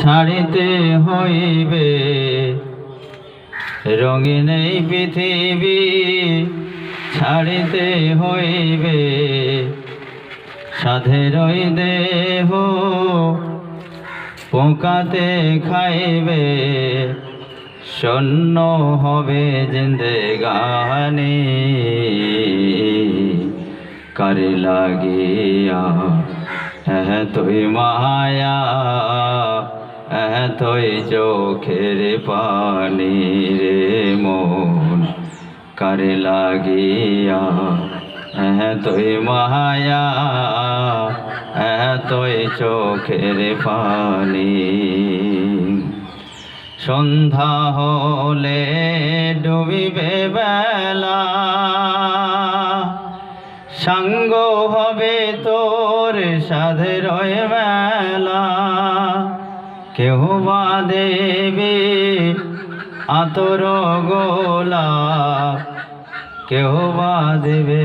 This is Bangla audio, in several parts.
ছাড়িতে হইবে। রঙিন এই পৃথিবী ছাড়িতে হইবে। সাধের ওই দেহ পোকাতে খাইবে। শূন্য হবে জিন্দেগানি করে লাগিয়া তুই মায়া তুই চোখের পানি রে মন, করে লাগিয়া? তুই মায়া তুই চোখের পানি। সন্ধ্যা হলে ডুবিবে বেলা, সঙ্গ হবে তোর সাধের মেলা কেহ বা দেবে আতর গোলা। কেহ বা দেবে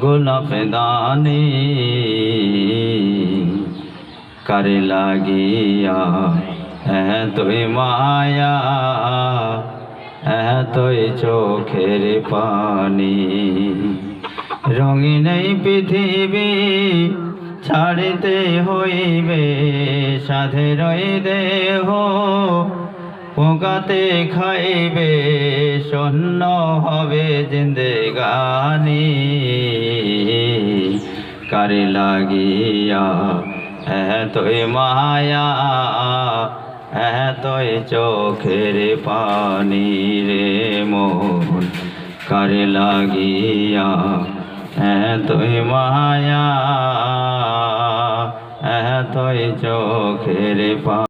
গোলাপ দানি। করে লাগিয়া তুই মায়া তুই চোখের পানি। রঙিন পৃথিবী ছাড়িতে হইবে সাধের দেহ পোকাতে খাইবে, শূন্য হবে জিন্দেগানি। কারে লাগিয়া তুই মায়া তুই চোখের পানি রে মন। কারে লাগিয়া তুই মায়া এতই চোখের পা